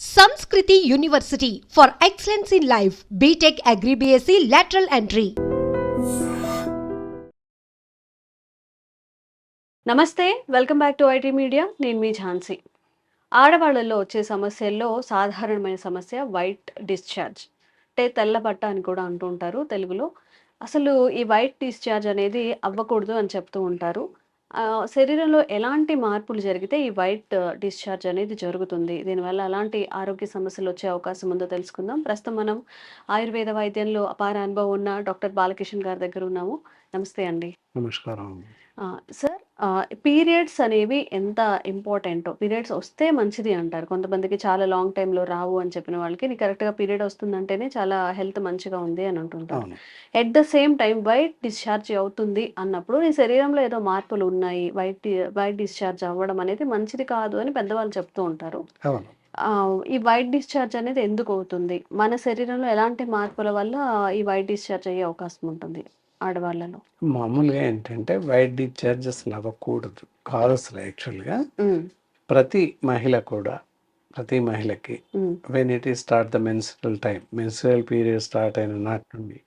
Sanskriti university for excellence in life BTech agri BSc lateral entry నమస్తే welcome back to IT media నేను మీ ఝాన్సీ. ఆడవాళ్ళలో వచ్చే సమస్యల్లో సాధారణమైన సమస్య వైట్ డిశ్చార్జ్ అంటే తెల్ల బట్ట అని కూడా అంటూ ఉంటారు తెలుగులో. అసలు ఈ వైట్ డిశ్చార్జ్ అనేది అవ్వకూడదు అని చెప్తూ ఉంటారు. శరీరంలో ఎలాంటి మార్పులు జరిగితే ఈ వైట్ డిశ్చార్జ్ అనేది జరుగుతుంది? దీనివల్ల ఎలాంటి ఆరోగ్య సమస్యలు వచ్చే అవకాశం ఉందో తెలుసుకుందాం. ప్రస్తుతం మనం ఆయుర్వేద వైద్యంలో అపార అనుభవం ఉన్న డాక్టర్ బాలకిషన్ గారి దగ్గర ఉన్నాము. నమస్తే అండి. నమస్కారం. సార్ పీరియడ్స్ అనేవి ఎంత ఇంపార్టెంట్ పీరియడ్స్ వస్తే మంచిది అంటారు. కొంతమందికి చాలా లాంగ్ టైంలో రావు అని చెప్పిన వాళ్ళకి నీ కరెక్ట్గా పీరియడ్ వస్తుందంటేనే చాలా హెల్త్ మంచిగా ఉంది అని అంటుంటారు. At the same time white discharge అవుతుంది అన్నప్పుడు నీ శరీరంలో ఏదో మార్పులు ఉన్నాయి వైట్ వైట్ డిశ్చార్జ్ అవ్వడం అనేది మంచిది కాదు అని పెద్దవాళ్ళు చెప్తూ ఉంటారు. ఈ వైట్ డిశ్చార్జ్ అనేది ఎందుకు అవుతుంది? మన శరీరంలో ఎలాంటి మార్పుల వల్ల ఈ వైట్ డిశ్చార్జ్ అయ్యే అవకాశం ఉంటుంది? ఆడవాళ్ళలో? మామూలుగా ఏంటంటే వైట్ డిశ్చార్జెస్ అవ్వకూడదు కాదు అసలు యాక్చువల్గా ప్రతి మహిళ కూడా ప్రతి మహిళకి వెన్ ఇట్ ఈ start the menstrual time menstrual period start అయిన నాటి నుండి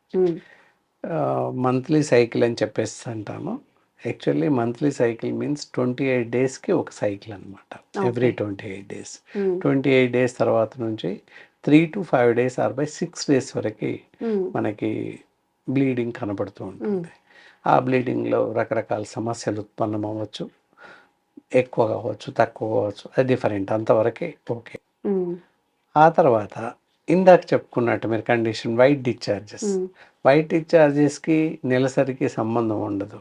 మంత్లీ సైకిల్ అని చెప్పేసి అంటాము. Actually monthly cycle means twenty eight డేస్కి ఒక సైకిల్ అనమాట every twenty eight days twenty eight days తర్వాత నుంచి three to five days or by six days వరకు మనకి బ్లీడింగ్ కనబడుతూ ఉంటుంది. ఆ బ్లీడింగ్లో రకరకాల సమస్యలు ఉత్పన్నం అవ్వచ్చు ఎక్కువ కావచ్చు తక్కువ కావచ్చు అది డిఫరెంట్. అంతవరకే ఓకే. ఆ తర్వాత ఇందాక చెప్పుకున్నట్టు మీరు కండిషన్ వైట్ డిశ్చార్జెస్. వైట్ డిశ్చార్జెస్కి నెలసరికి సంబంధం ఉండదు.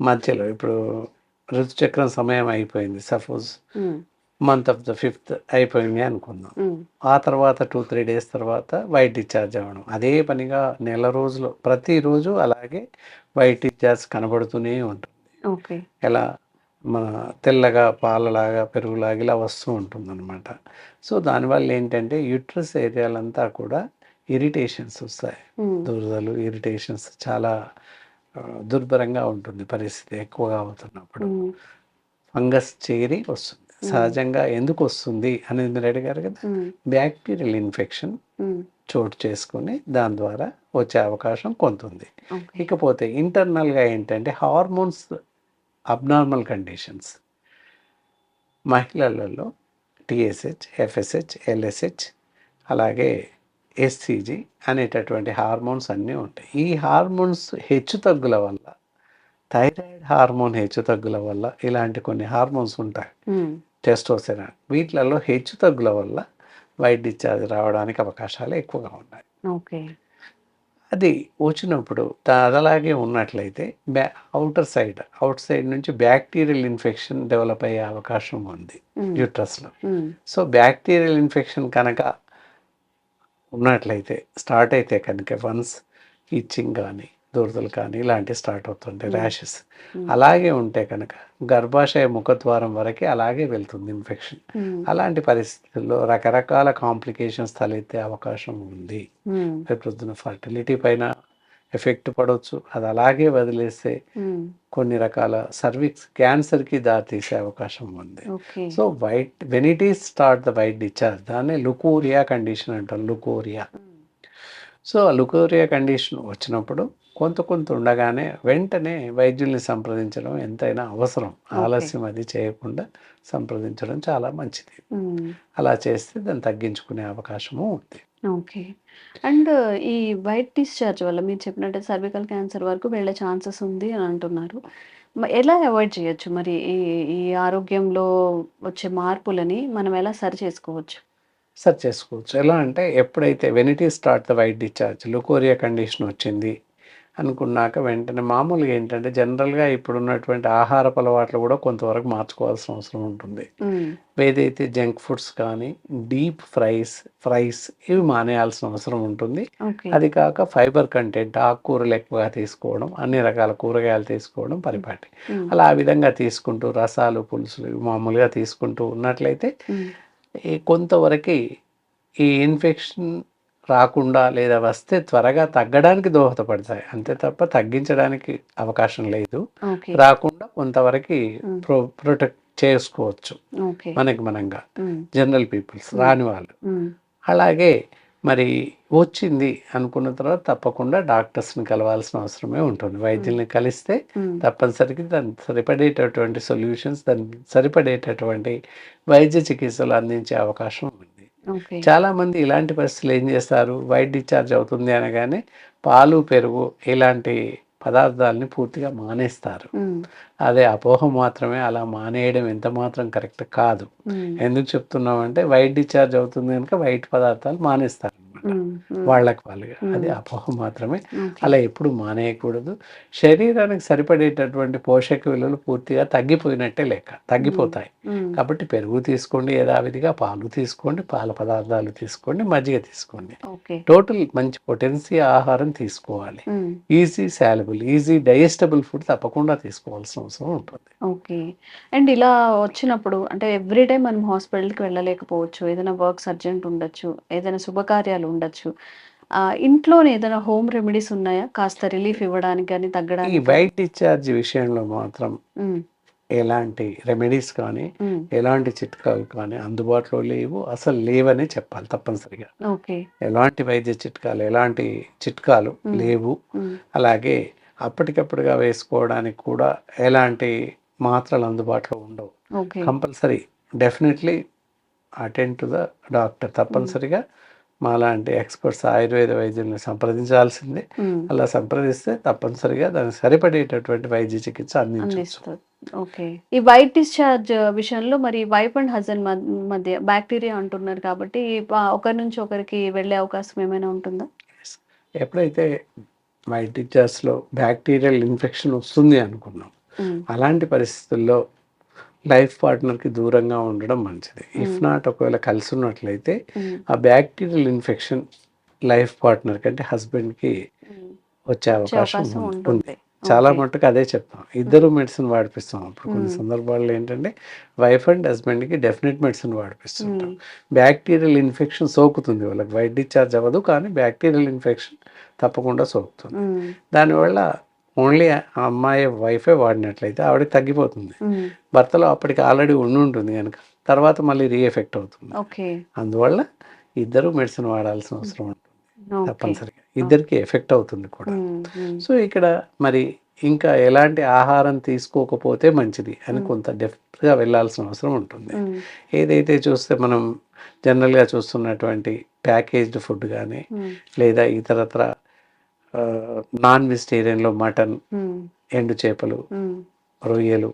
మధ్యలో ఇప్పుడు ఋతుచక్రం సమయం అయిపోయింది. Suppose month of the fifth అయిపోయింది అనుకుందాం. ఉమ్, ఆ తర్వాత టూ త్రీ డేస్ తర్వాత వైట్ డిశ్చార్జ్ అవ్వడం. అదే పనిగా నెల రోజులు ప్రతిరోజు అలాగే వైట్ డిశ్చార్జ్ కనబడుతూనే ఉంటుంది. ఓకే. ఎలా? మన తెల్లగా పాలలాగా పెరుగులాగా ఇలా వస్తూ ఉంటుంది అనమాట సో దానివల్ల ఏంటంటే యూట్రస్ ఏరియాలంతా కూడా ఇరిటేషన్స్ వస్తాయి. దురదలు ఇరిటేషన్స్ చాలా దుర్భరంగా ఉంటుంది పరిస్థితి ఎక్కువగా అవుతున్నప్పుడు. ఫంగస్ చేరి వస్తుంది. సహజంగా ఎందుకు వస్తుంది అనేది మీరు అడిగారు కదా. బ్యాక్టీరియల్ ఇన్ఫెక్షన్ చోటు చేసుకొని దాని ద్వారా వచ్చే అవకాశం కొంత ఉంది ఇకపోతే ఇంటర్నల్గా ఏంటంటే హార్మోన్స్ అబ్నార్మల్ కండిషన్స్. మహిళలలో టిఎస్హెచ్ ఎఫ్ఎస్హెచ్ ఎల్ఎస్హెచ్ అలాగే ఎస్సిజి అనేటటువంటి హార్మోన్స్ అన్నీ ఉంటాయి. ఈ హార్మోన్స్ హెచ్చుతగ్గుల వల్ల థైరాయిడ్ హార్మోన్ హెచ్చుతగ్గుల వల్ల ఇలాంటి కొన్ని హార్మోన్స్ ఉంటాయి. ఉమ్, టెస్టోస్టెరాన్ వీటిలలో హెచ్చుతగ్గుల వల్ల వైట్ డిశ్చార్జ్ రావడానికి అవకాశాలు ఎక్కువగా ఉన్నాయి. ఓకే. అది వచ్చినప్పుడు దా- అది అలాగే ఉన్నట్లయితే బ్యా అవుటర్ సైడ్ అవుట్ సైడ్ నుంచి బ్యాక్టీరియల్ ఇన్ఫెక్షన్ డెవలప్ అయ్యే అవకాశం ఉంది యూట్రస్లో. సో బ్యాక్టీరియల్ ఇన్ఫెక్షన్ కనుక ఉన్నట్లయితే స్టార్ట్ అయితే కనుక వన్స్ ఇచ్చింగ్ కానీ దురదలు కానీ ఇలాంటివి స్టార్ట్ అవుతుంటాయి ర్యాషెస్ Hmm. అలాగే ఉంటే కనుక గర్భాశయ ముఖద్వారం వరకే అలాగే వెళ్తుంది ఇన్ఫెక్షన్ ఉమ్, అలాంటి పరిస్థితుల్లో రకరకాల కాంప్లికేషన్స్ తలెత్తే అవకాశం ఉంది. ఉమ్, రేపొద్దున ఫర్టిలిటీ పైన ఎఫెక్ట్ పడవచ్చు అది అలాగే వదిలేస్తే కొన్ని రకాల సర్విక్స్ క్యాన్సర్కి దారితీసే అవకాశం ఉంది. So white vanity start the white discharge దాన్ని లుకోరియా కండిషన్ అంటాం లుకోరియా. సో ఆ లుకోరియా కండిషన్ వచ్చినప్పుడు కొంత కొంత ఉండగానే వెంటనే వైద్యుల్ని సంప్రదించడం ఎంతైనా అవసరం. ఆలస్యం అది చేయకుండా సంప్రదించడం చాలా మంచిది. అలా చేస్తే దాన్ని తగ్గించుకునే అవకాశము ఉంది. ఓకే. అండ్ ఈ వైట్ డిశ్చార్జ్ వల్ల మీరు చెప్పినట్టు సర్వికల్ క్యాన్సర్ వరకు వెళ్ళే ఛాన్సెస్ ఉంది అని అంటున్నారు. ఎలా అవాయిడ్ చేయొచ్చు? మరి ఈ ఈ ఆరోగ్యంలో వచ్చే మార్పులని మనం ఎలా సరి చేసుకోవచ్చు? సెర్చ్ చేసుకోవచ్చు. ఎలా అంటే ఎప్పుడైతే vanity start the white discharge leucorrhoea condition వచ్చింది అనుకున్నాక వెంటనే మామూలుగా ఏంటంటే జనరల్గా ఇప్పుడు ఉన్నటువంటి ఆహారపు అలవాట్లు కూడా కొంతవరకు మార్చుకోవాల్సిన అవసరం ఉంటుంది. ఏదైతే జంక్ ఫుడ్స్ కానీ డీప్ ఫ్రైస్ ఫ్రైస్ ఇవి మానేయాల్సిన అవసరం ఉంటుంది. అది కాక ఫైబర్ కంటెంట్ ఆకుకూరలు ఎక్కువగా తీసుకోవడం అన్ని రకాల కూరగాయలు తీసుకోవడం పరిపాటి. అలా ఆ విధంగా తీసుకుంటూ రసాలు పులుసులు ఇవి మామూలుగా తీసుకుంటూ ఉన్నట్లయితే కొంతవరకు ఈ ఇన్ఫెక్షన్ రాకుండా లేదా వస్తే త్వరగా తగ్గడానికి దోహదపడతాయి. అంతే తప్ప తగ్గించడానికి అవకాశం లేదు. రాకుండా కొంతవరకు. ప్రో ప్రొటెక్ట్ చేసుకోవచ్చు. మనకి మనంగా. జనరల్ పీపుల్స్ రాని వాళ్ళు. అలాగే మరి వచ్చింది అనుకున్న తర్వాత తప్పకుండా డాక్టర్స్ని కలవాల్సిన అవసరమే ఉంటుంది. వైద్యుల్ని కలిస్తే ఉమ్, తప్పనిసరిగా దానికి సరిపడేటటువంటి సొల్యూషన్స్ దానికి సరిపడేటటువంటి వైద్య చికిత్సలు అందించే అవకాశం ఉంది. చాలా మంది ఇలాంటి పరిస్థితులు ఏం చేస్తారు? వైట్ డిశ్చార్జ్ అవుతుంది అనగానే పాలు పెరుగు ఇలాంటి పదార్థాలని పూర్తిగా మానేస్తారు. అదే అపోహ మాత్రమే అలా మానేయడం ఎంత మాత్రం కరెక్ట్ కాదు. ఎందుకు చెప్తున్నామంటే వైట్ డిశ్చార్జ్ అవుతుంది కనుక వైట్ పదార్థాలు మానేస్తారు. వాళ్ళకి వాళ్ళుగా. అది అపోహ మాత్రమే. అలా ఎప్పుడు మానేయకూడదు. శరీరానికి సరిపడేటటువంటి పోషక విలువలు పూర్తిగా తగ్గిపోయినట్టే లెక్క. తగ్గిపోతాయి. కాబట్టి పెరుగు తీసుకోండి యథావిధిగా పాలు తీసుకోండి పాల పదార్థాలు తీసుకోండి మజ్జిగ తీసుకోండి. టోటల్ మంచి పొటెన్సీ ఆహారం తీసుకోవాలి. Easy soluble easy digestible food తప్పకుండా తీసుకోవాల్సిన అవసరం ఉంటుంది. ఓకే. అండ్ ఇలా వచ్చినప్పుడు అంటే ఎవ్రీ టైం మనం హాస్పిటల్కి వెళ్ళలేకపోవచ్చు. ఏదైనా వర్క్స్ అర్జెంట్ ఉండొచ్చు. ఏదైనా శుభకార్యాలు ఉండొచ్చు. ఆ, ఇంట్లోనే ఏదైనా హోమ్ రెమెడీస్ ఉన్నాయా? కాస్త రిలీఫ్ ఇవ్వడానికి కానీ తగ్గడానికి వైట్ డిశ్చార్జ్ విషయంలో మాత్రం ఎలాంటి రెమెడీస్ కానీ ఎలాంటి చిట్కాలు కానీ అందుబాటులో లేవు. అసలు లేవనే చెప్పాలి తప్పనిసరిగా. ఎలాంటి వైద్య చిట్కాలు ఎలాంటి చిట్కాలు. లేవు. అలాగే అప్పటికప్పుడుగా వేసుకోవడానికి కూడా ఎలాంటి మాత్రలు అందుబాటులో ఉండవు. Compulsory definitely attend to the doctor తప్పనిసరిగా. మాలాంటి ఎక్స్పర్ట్స్ ఆయుర్వేద వైద్యుల్ని సంప్రదించాల్సిందే. అలా సంప్రదిస్తే తప్పనిసరిగా దానికి సరిపడేటటువంటి వైద్య చికిత్స అందించవచ్చు. ఓకే. ఈ వైట్ డిశ్చార్జ్ విషయంలో మరి వైఫ్ అండ్ హస్బెండ్ మధ్య బ్యాక్టీరియా అంటున్నారు కాబట్టి ఒకరి నుంచి ఒకరికి వెళ్ళే అవకాశం ఏమైనా ఉంటుందా? ఎప్పుడైతే వైట్ డిశ్చార్జ్లో బ్యాక్టీరియల్ ఇన్ఫెక్షన్ వస్తుంది అనుకున్నాం అలాంటి పరిస్థితుల్లో లైఫ్ పార్ట్నర్కి దూరంగా ఉండడం మంచిది. ఇఫ్ నాట్ ఒకవేళ కలిసి ఉన్నట్లయితే ఆ బ్యాక్టీరియల్ ఇన్ఫెక్షన్ లైఫ్ పార్ట్నర్ కంటే హస్బెండ్కి వచ్చే అవకాశం ఉంటుంది. చాలా ఓకే. మట్టుకు అదే చెప్తాం. ఇద్దరు మెడిసిన్ వాడిపిస్తాం. అప్పుడు కొన్ని. సందర్భాల్లో ఏంటంటే వైఫ్ అండ్ హస్బెండ్కి డెఫినెట్ మెడిసిన్ వాడిపిస్తుంటాం. బ్యాక్టీరియల్ ఇన్ఫెక్షన్ సోకుతుంది వాళ్ళకి. వైట్ డిశ్చార్జ్ అవ్వదు కానీ బ్యాక్టీరియల్ ఇన్ఫెక్షన్ తప్పకుండా సోకుతుంది. దానివల్ల ఓన్లీ ఆ అమ్మాయి వైఫే వాడినట్లయితే ఆవిడకి తగ్గిపోతుంది. భర్తలో అప్పటికి ఆల్రెడీ ఉండి ఉంటుంది కనుక తర్వాత మళ్ళీ రీఎఫెక్ట్ అవుతుంది. అందువల్ల ఇద్దరు మెడిసిన్ వాడాల్సిన అవసరం ఉంటుంది తప్పనిసరిగా. ఇద్దరికి ఎఫెక్ట్ అవుతుంది కూడా. సో ఇక్కడ మరి ఇంకా ఎలాంటి ఆహారం తీసుకోకపోతే మంచిది అని కొంత డెప్త్గా వెళ్ళాల్సిన అవసరం ఉంటుంది. ఏదైతే చూస్తే మనం జనరల్గా చూస్తున్నటువంటి ప్యాకేజ్డ్ ఫుడ్ కానీ లేదా ఇతరత్ర నాన్ వెజిటేరియన్లో మటన్ ఎండు చేపలు రొయ్యలు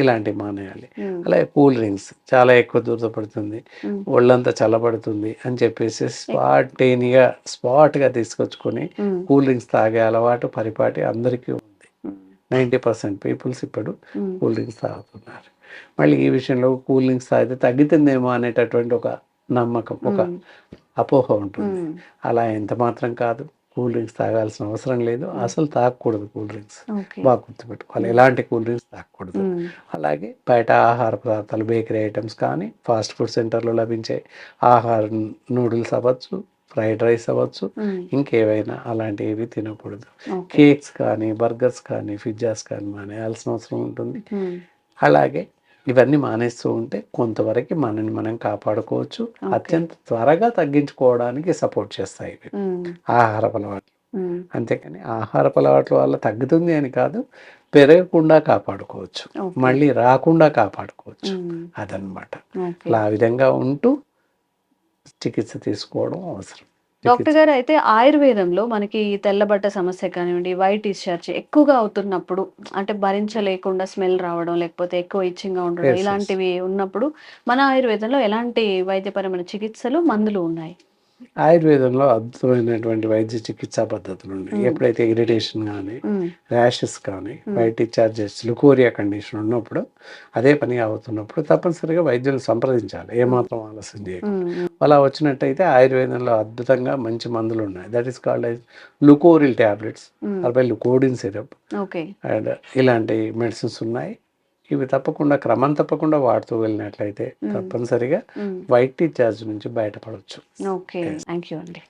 ఇలాంటివి మానేయాలి. అలాగే కూల్ డ్రింక్స్ చాలా ఎక్కువ దూరపడుతుంది ఒళ్ళంతా చల్లబడుతుంది అని చెప్పేసి స్పాటేనిగా స్పాట్గా తీసుకొచ్చుకొని కూల్ డ్రింక్స్ తాగే అలవాటు పరిపాటి అందరికీ ఉంది. నైంటీ పర్సెంట్ పీపుల్స్ ఇప్పుడు కూల్ డ్రింక్స్ తాగుతున్నారు. మళ్ళీ ఈ విషయంలో కూల్ డ్రింక్స్ తాగితే తగ్గుతుందేమో అనేటటువంటి ఒక నమ్మకం ఒక అపోహ ఉంటుంది. అలా ఎంత మాత్రం కాదు. కూల్ డ్రింక్స్ తాగాల్సిన అవసరం లేదు. అసలు తాగకూడదు కూల్ డ్రింక్స్. బాగా గుర్తుపెట్టుకోవాలి. ఎలాంటి కూల్ డ్రింక్స్ తాగకూడదు. ఉమ్, అలాగే బయట ఆహార పదార్థాలు బేకరీ ఐటమ్స్ కానీ ఫాస్ట్ ఫుడ్ సెంటర్లో లభించే ఆహార నూడిల్స్ అవ్వచ్చు ఫ్రైడ్ రైస్ అవ్వచ్చు ఉమ్, ఇంకేవైనా అలాంటివి తినకూడదు. కేక్స్ కానీ బర్గర్స్ కానీ పిజ్జాస్ కానీ మానేయాల్సిన అవసరం ఉంటుంది. అలాగే ఇవన్నీ మానేస్తూ ఉంటే కొంతవరకు మనని మనం కాపాడుకోవచ్చు. అత్యంత త్వరగా తగ్గించుకోవడానికి సపోర్ట్ చేస్తాయి ఇవి. ఆహార అలవాట్లు. అంతేకాని ఆహార అలవాట్ల వల్ల తగ్గుతుంది అని కాదు పెరగకుండా కాపాడుకోవచ్చు. మళ్ళీ రాకుండా కాపాడుకోవచ్చు. అదనమాట. అలా ఆ విధంగా ఉంటూ చికిత్స తీసుకోవడం అవసరం. డాక్టర్ గారు అయితే ఆయుర్వేదంలో మనకి తెల్లబట్ట సమస్య కానివ్వండి వైట్ డిశ్చార్జ్ ఎక్కువగా అవుతున్నప్పుడు అంటే భరించలేకుండా స్మెల్ రావడం లేకపోతే ఎక్కువ ఇచ్చింగ్గా ఉండడం. ఇలాంటివి ఉన్నప్పుడు మన ఆయుర్వేదంలో ఎలాంటి వైద్యపరమైన చికిత్సలు మందులు ఉన్నాయి ఆయుర్వేదంలో అద్భుతమైనటువంటి వైద్య చికిత్సా పద్ధతులు ఉన్నాయి. ఎప్పుడైతే ఇరిటేషన్ కానీ ర్యాషెస్ కానీ వైట్ డిశ్చార్జెస్ లుకోరియా కండిషన్ ఉన్నప్పుడు అదే పని అవుతున్నప్పుడు తప్పనిసరిగా వైద్యులు సంప్రదించాలి. ఏమాత్రం ఆలస్యం చేయకుండా. అలా వచ్చినట్టయితే ఆయుర్వేదంలో అద్భుతంగా మంచి మందులు ఉన్నాయి. That is called Leucoril tablets అరవై లుకోడిన్ సిరప్ అండ్ ఇలాంటి మెడిసిన్స్ ఉన్నాయి. ఇవి తప్పకుండా క్రమం తప్పకుండా వాడుతూ వెళ్ళినట్లయితే. తప్పనిసరిగా వైట్ డిశ్చార్జ్ నుంచి బయటపడవచ్చు ఓకే. థ్యాంక్ యూ అండి.